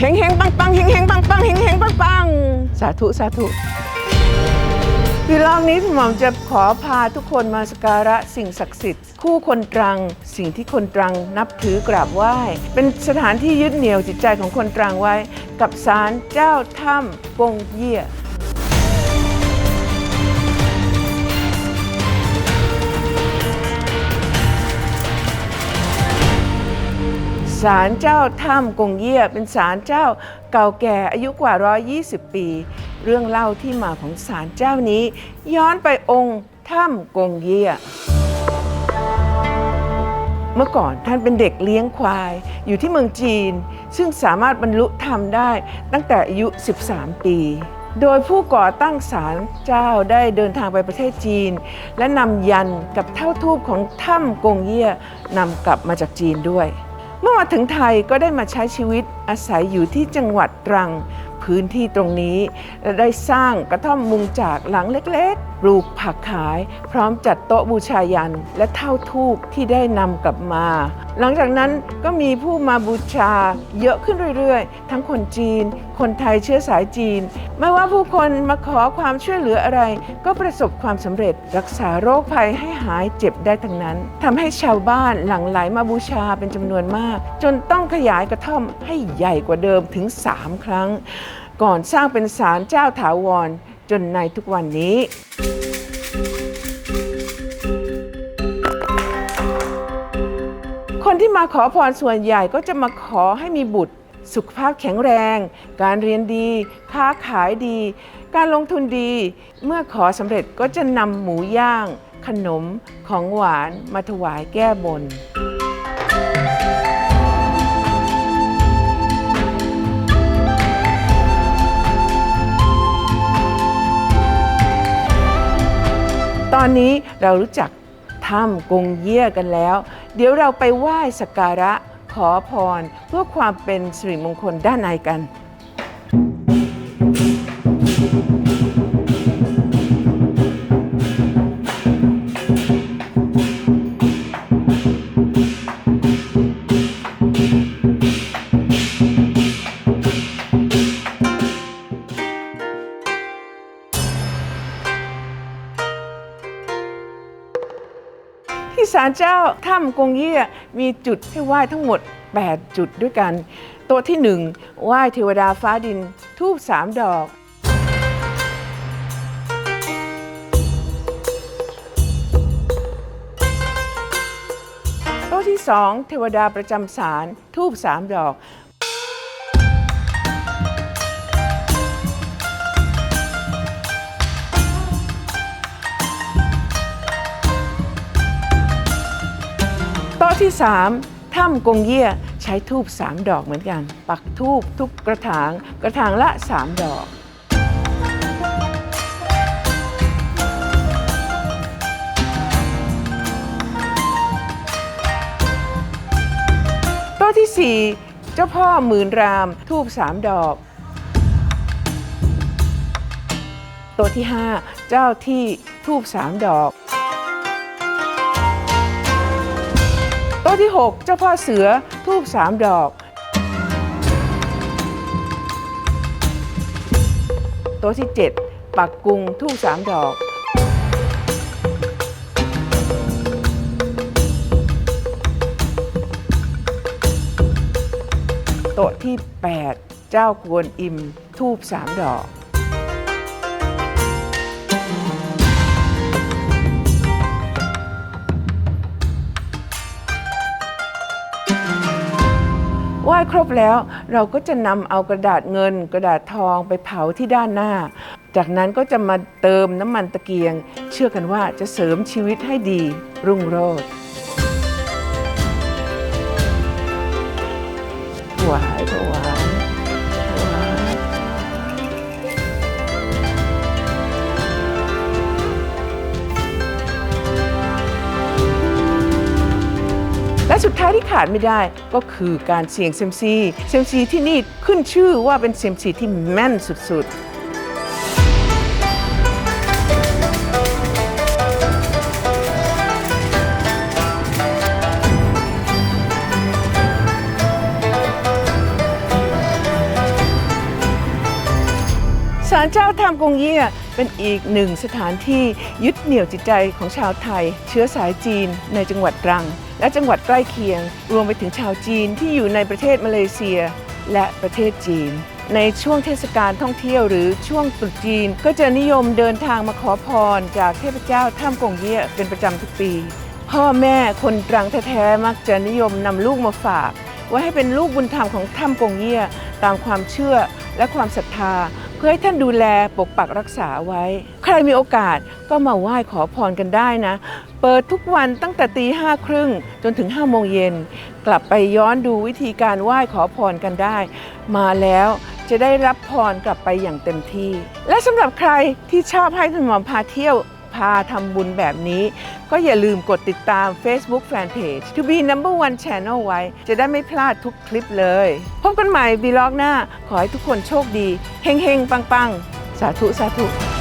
เฮงเฮงปังปังเฮงเฮงปังปังเฮงเฮงปังปังสาธุสาธุวีรอบนี้หม่อมจะขอพาทุกคนมาสกการะสิ่งศักดิ์สิทธิ์ คู่คนตรัง สิ่งที่คนตรังนับถือกราบไหว้ เป็นสถานที่ยึดเหนี่ยวจิตใจของคนตรังไว้ กับศาลเจ้าถ้ำกงเยี่ย ศาลเจ้าถ้ำกงเยี่ยเป็นศาลเจ้าเก่าแก่อายุกว่า 120 ปี เรื่องเล่าที่มาของศาลเจ้านี้ ย้อนไปองค์ถ้ำกงเยี่ยเมื่อก่อนท่านเป็นเด็กเลี้ยงควาย อยู่ที่เมืองจีน ซึ่งสามารถบรรลุธรรมได้ตั้งแต่อายุ 13 ปี โดยผู้ก่อตั้งศาลเจ้าได้เดินทางไปประเทศจีน และนำยันกับเท่าทูปของถ้ำกงเยี่ยนำกลับมาจากจีนด้วย เมื่อมาถึงไทยก็ได้มาใช้ชีวิตอาศัยอยู่ที่จังหวัดตรัง พื้นที่ตรงนี้และได้สร้างกระท่อมมุงจากหลังเล็กๆ ปลูกผักขาย พร้อมจัดโต๊ะบูชายัน และเท่าทูปที่ได้นำกลับมา หลังจากนั้นก็มีผู้มาบูชาเยอะขึ้นเรื่อยๆ ทั้งคนจีน คนไทยเชื้อสายจีน ไม่ว่าผู้คนมาขอความช่วยเหลืออะไร ก็ประสบความสำเร็จรักษาโรคภัยให้หายเจ็บได้ทั้งนั้นทำให้ชาวบ้านหลั่งไหลมาบูชาเป็นจำนวนมาก จนต้องขยายกระท่อมให้ใหญ่กว่าเดิมถึง 3 ครั้ง ก่อนสร้างเป็นศาลเจ้าถาวรจนในทุกวันนี้ คนที่มาขอพรส่วนใหญ่ก็จะมาขอให้มีบุตร สุขภาพแข็งแรง การเรียนดี ค้าขายดี การลงทุนดี เมื่อขอสำเร็จก็จะนำหมูย่าง ขนมของหวานมาถวายแก้บน อนนี้เรารู้จักถ้ำกงเยี่ยกันแล้ว เดี๋ยวเราไปไหว้สักการะขอพรเพื่อความเป็นสิริมงคลด้านในกัน ที่ศาลเจ้าถ้ำกงเยี่ยมีจุดให้ไหว้ทั้งหมด 8 จุดด้วยกัน ตัวที่ 1 ไหว้เทวดาฟ้าดิน ทูบสามดอก ตัวที่ 2 เทวดาประจำศาลทูบสามดอก ที่ 3ถ้ำกงเยี่ยใช้ทูบ3ดอกเหมือนกัน ปักทูบทุกกระถาง กระถางละ 3 ดอก โต๊ะที่ 4 เจ้าพ่อหมื่นราม ทูบ3ดอกโต๊ะที่ 5 เจ้าที่ทูบ3ดอก ที่ 6 เจ้าพ่อเสือทูบสามดอก โต๊ะที่ 7 ปักกุงทูบสามดอก โต๊ะที่ 8 เจ้ากวนอิมทูบสามดอก ครบแล้วเราก็จะนำเอากระดาษเงิน กระดาษทองไปเผาที่ด้านหน้า จากนั้นก็จะมาเติมน้ำมันตะเกียง เชื่อกันว่าจะเสริมชีวิตให้ดีรุ่งโรจน์ ขาดไม่ได้ก็คือการเสี่ยงเซยมซีเซยมซีที่นี่ขึ้นชื่อว่าเป็นเซยมซีที่แม่นสุดๆารเจ้าถ้ำกงเยี่ยเป็นอีกหนึ่งสถานที่ยึดเหนี่ยวจิตใจของชาวไทย เชื้อสายจีนในจังหวัดตรัง และจังหวัดใกล้เคียง รวมไปถึงชาวจีนที่อยู่ในประเทศมาเลเซีย และประเทศจีน ในช่วงเทศกาลท่องเที่ยวหรือช่วงตรุษจีน ก็จะนิยมเดินทางมาขอพร จากเทพเจ้าถ้ำกงเยี่ยเป็นประจำทุกปี พ่อแม่คนตรังแท้ๆมักจะนิยมนำลูกมาฝากไว้ให้เป็นลูกบุญธรรมของถ้ำกงเยี่ยตามความเชื่อและความศรัทธา เพื่อให้ท่านดูแลปกปักรักษาไว้ ใครมีโอกาสก็มาไหว้ขอพรกันได้นะ เปิดทุกวันตั้งแต่ตีห้าครึ่งจนถึง5โมงเย็น กลับไปย้อนดูวิธีการไหว้ขอพรกันได้ มาแล้วจะได้รับพรกลับไปอย่างเต็มที่ และสำหรับใครที่ชอบให้ท่านหมอพาเที่ยว พาทำบุญแบบนี้ ก็อย่าลืมกดติดตาม Facebook Fanpage To be number one channel ไว้ จะได้ไม่พลาดทุกคลิปเลย พบกันใหม่วีล็อกหน้า ขอให้ทุกคนโชคดี เฮงๆ ปังๆ สาธุ สาธุ